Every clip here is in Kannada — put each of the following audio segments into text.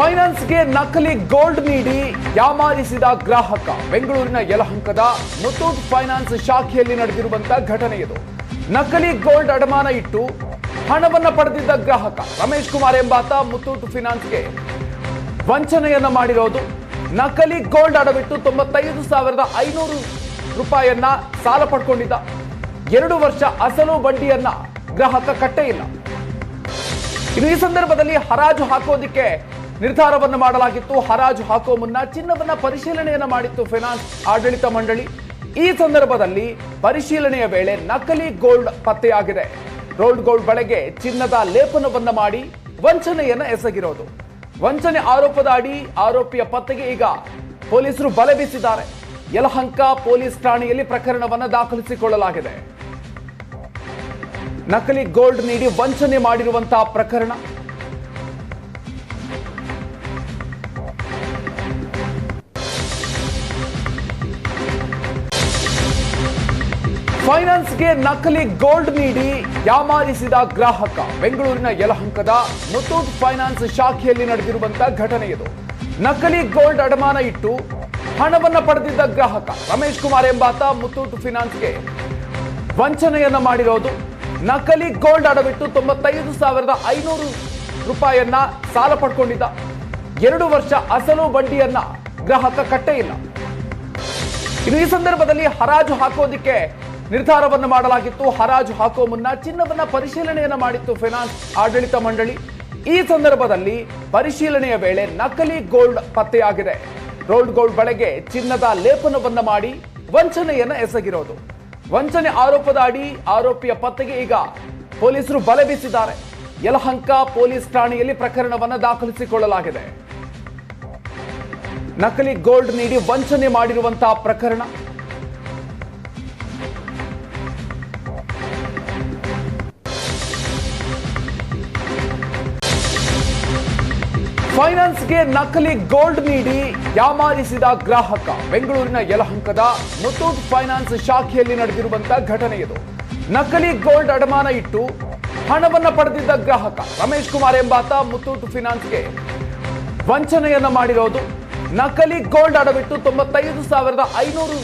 ಫೈನಾನ್ಸ್ಗೆ ನಕಲಿ ಗೋಲ್ಡ್ ನೀಡಿ ಯಾಮಾರಿಸಿದ ಗ್ರಾಹಕ. ಬೆಂಗಳೂರಿನ ಯಲಹಂಕದ ಮುತ್ತೂಟ್ ಫೈನಾನ್ಸ್ ಶಾಖೆಯಲ್ಲಿ ನಡೆದಿರುವಂತಹ ಘಟನೆ ಇದು. ನಕಲಿ ಗೋಲ್ಡ್ ಅಡಮಾನ ಇಟ್ಟು ಹಣವನ್ನು ಪಡೆದಿದ್ದ ಗ್ರಾಹಕ ರಮೇಶ್ ಕುಮಾರ್ ಎಂಬಾತ ಮುತ್ತೂಟ್ ಫೈನಾನ್ಸ್ಗೆ ವಂಚನೆಯನ್ನ ಮಾಡಿರೋದು. ನಕಲಿ ಗೋಲ್ಡ್ ಅಡವಿಟ್ಟು ತೊಂಬತ್ತೈದು ಸಾವಿರದ ಐನೂರು ರೂಪಾಯಿಯನ್ನ ಸಾಲ ಪಡ್ಕೊಂಡಿದ್ದ. ಎರಡು ವರ್ಷ ಅಸಲು ಬಡ್ಡಿಯನ್ನ ಗ್ರಾಹಕ ಕಟ್ಟೇ ಇಲ್ಲ. ಇನ್ನು ಈ ಸಂದರ್ಭದಲ್ಲಿ ಹರಾಜು ಹಾಕೋದಿಕ್ಕೆ ನಿರ್ಧಾರವನ್ನು ಮಾಡಲಾಗಿತ್ತು. ಹರಾಜು ಹಾಕೋ ಮುನ್ನ ಚಿನ್ನವನ್ನ ಪರಿಶೀಲನೆಯನ್ನು ಮಾಡಿತ್ತು ಫೈನಾನ್ಸ್ ಆಡಳಿತ ಮಂಡಳಿ. ಈ ಸಂದರ್ಭದಲ್ಲಿ ಪರಿಶೀಲನೆಯ ವೇಳೆ ನಕಲಿ ಗೋಲ್ಡ್ ಪತ್ತೆಯಾಗಿದೆ. ರೋಲ್ಡ್ ಗೋಲ್ಡ್ ಬಳೆಗೆ ಚಿನ್ನದ ಲೇಪನವನ್ನು ಮಾಡಿ ವಂಚನೆಯನ್ನು ಎಸಗಿರೋದು. ವಂಚನೆ ಆರೋಪದ ಅಡಿ ಆರೋಪಿಯ ಪತ್ತೆಗೆ ಈಗ ಪೊಲೀಸರು ಬಲೆ ಬೀಸಿದ್ದಾರೆ. ಯಲಹಂಕ ಪೊಲೀಸ್ ಠಾಣೆಯಲ್ಲಿ ಪ್ರಕರಣವನ್ನು ದಾಖಲಿಸಿಕೊಳ್ಳಲಾಗಿದೆ. ನಕಲಿ ಗೋಲ್ಡ್ ನೀಡಿ ವಂಚನೆ ಮಾಡಿರುವಂತಹ ಪ್ರಕರಣ ಫೈನಾನ್ಸ್ಗೆ ನಕಲಿ ಗೋಲ್ಡ್ ನೀಡಿ ಯಾಮಾರಿಸಿದ ಗ್ರಾಹಕ. ಬೆಂಗಳೂರಿನ ಯಲಹಂಕದ ಮುತ್ತೂಟ್ ಫೈನಾನ್ಸ್ ಶಾಖೆಯಲ್ಲಿ ನಡೆದಿರುವಂತಹ ಘಟನೆ ಇದು. ನಕಲಿ ಗೋಲ್ಡ್ ಅಡಮಾನ ಇಟ್ಟು ಹಣವನ್ನು ಪಡೆದಿದ್ದ ಗ್ರಾಹಕ ರಮೇಶ್ ಕುಮಾರ್ ಎಂಬಾತ ಮುತ್ತೂಟ್ ಫೈನಾನ್ಸ್ಗೆ ವಂಚನೆಯನ್ನ ಮಾಡಿರೋದು. ನಕಲಿ ಗೋಲ್ಡ್ ಅಡವಿಟ್ಟು ತೊಂಬತ್ತೈದು ಸಾವಿರದ ಐನೂರು ರೂಪಾಯಿಯನ್ನ ಸಾಲ ಪಡ್ಕೊಂಡಿದ್ದ. ಎರಡು ವರ್ಷ ಅಸಲು ಬಡ್ಡಿಯನ್ನ ಗ್ರಾಹಕ ಕಟ್ಟೇ ಇಲ್ಲ. ಇನ್ನು ಈ ಸಂದರ್ಭದಲ್ಲಿ ಹರಾಜು ಹಾಕೋದಿಕ್ಕೆ ನಿರ್ಧಾರವನ್ನು ಮಾಡಲಾಗಿತ್ತು. ಹರಾಜು ಹಾಕೋ ಮುನ್ನ ಚಿನ್ನವನ್ನ ಪರಿಶೀಲನೆಯನ್ನು ಮಾಡಿತ್ತು ಫೈನಾನ್ಸ್ ಆಡಳಿತ ಮಂಡಳಿ. ಈ ಸಂದರ್ಭದಲ್ಲಿ ಪರಿಶೀಲನೆಯ ವೇಳೆ ನಕಲಿ ಗೋಲ್ಡ್ ಪತ್ತೆಯಾಗಿದೆ. ರೋಲ್ಡ್ ಗೋಲ್ಡ್ ಬಳೆಗೆ ಚಿನ್ನದ ಲೇಪನವನ್ನು ಮಾಡಿ ವಂಚನೆಯನ್ನು ಎಸಗಿರೋದು. ವಂಚನೆ ಆರೋಪದ ಅಡಿ ಆರೋಪಿಯ ಪತ್ತೆಗೆ ಈಗ ಪೊಲೀಸರು ಬಲೆ ಬೀಸಿದ್ದಾರೆ. ಯಲಹಂಕ ಪೊಲೀಸ್ ಠಾಣೆಯಲ್ಲಿ ಪ್ರಕರಣವನ್ನು ದಾಖಲಿಸಿಕೊಳ್ಳಲಾಗಿದೆ. ನಕಲಿ ಗೋಲ್ಡ್ ನೀಡಿ ವಂಚನೆ ಮಾಡಿರುವಂತಹ ಪ್ರಕರಣ ಫೈನಾನ್ಸ್ಗೆ ನಕಲಿ ಗೋಲ್ಡ್ ನೀಡಿ ಯಾಮಾರಿಸಿದ ಗ್ರಾಹಕ. ಬೆಂಗಳೂರಿನ ಯಲಹಂಕದ ಮುತ್ತೂಟ್ ಫೈನಾನ್ಸ್ ಶಾಖೆಯಲ್ಲಿ ನಡೆದಿರುವಂತಹ ಘಟನೆ ಇದು. ನಕಲಿ ಗೋಲ್ಡ್ ಅಡಮಾನ ಇಟ್ಟು ಹಣವನ್ನು ಪಡೆದಿದ್ದ ಗ್ರಾಹಕ ರಮೇಶ್ ಕುಮಾರ್ ಎಂಬಾತ ಮುತ್ತೂಟ್ ಫೈನಾನ್ಸ್ಗೆ ವಂಚನೆಯನ್ನ ಮಾಡಿರೋದು. ನಕಲಿ ಗೋಲ್ಡ್ ಅಡವಿಟ್ಟು ತೊಂಬತ್ತೈದು ಸಾವಿರದ ಐನೂರು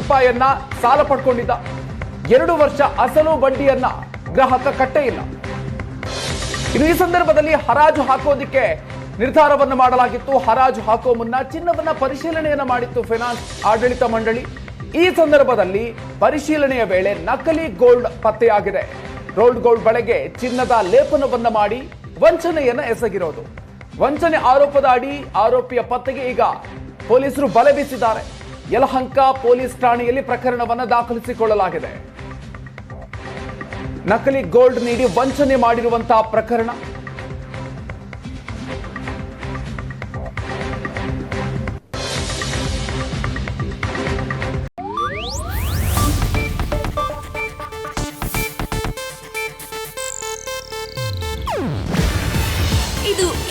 ರೂಪಾಯಿಯನ್ನ ಸಾಲ ಪಡ್ಕೊಂಡಿದ್ದ. ಎರಡು ವರ್ಷ ಅಸಲು ಬಡ್ಡಿಯನ್ನ ಗ್ರಾಹಕ ಕಟ್ಟೇ ಇಲ್ಲ. ಇನ್ನು ಈ ಸಂದರ್ಭದಲ್ಲಿ ಹರಾಜು ಹಾಕೋದಿಕ್ಕೆ ನಿರ್ಧಾರವನ್ನು ಮಾಡಲಾಗಿತ್ತು. ಹರಾಜು ಹಾಕೋ ಮುನ್ನ ಚಿನ್ನವನ್ನ ಪರಿಶೀಲನೆಯನ್ನು ಮಾಡಿತ್ತು ಫೈನಾನ್ಸ್ ಆಡಳಿತ ಮಂಡಳಿ. ಈ ಸಂದರ್ಭದಲ್ಲಿ ಪರಿಶೀಲನೆಯ ವೇಳೆ ನಕಲಿ ಗೋಲ್ಡ್ ಪತ್ತೆಯಾಗಿದೆ. ರೋಲ್ಡ್ ಗೋಲ್ಡ್ ಬಳೆಗೆ ಚಿನ್ನದ ಲೇಪನವನ್ನು ಮಾಡಿ ವಂಚನೆಯನ್ನು ಎಸಗಿರೋದು. ವಂಚನೆ ಆರೋಪದ ಅಡಿ ಆರೋಪಿಯ ಪತ್ತೆಗೆ ಈಗ ಪೊಲೀಸರು ಬಲೆ ಬೀಸಿದ್ದಾರೆ. ಯಲಹಂಕ ಪೊಲೀಸ್ ಠಾಣೆಯಲ್ಲಿ ಪ್ರಕರಣವನ್ನು ದಾಖಲಿಸಿಕೊಳ್ಳಲಾಗಿದೆ. ನಕಲಿ ಗೋಲ್ಡ್ ನೀಡಿ ವಂಚನೆ ಮಾಡಿರುವಂತಹ ಪ್ರಕರಣ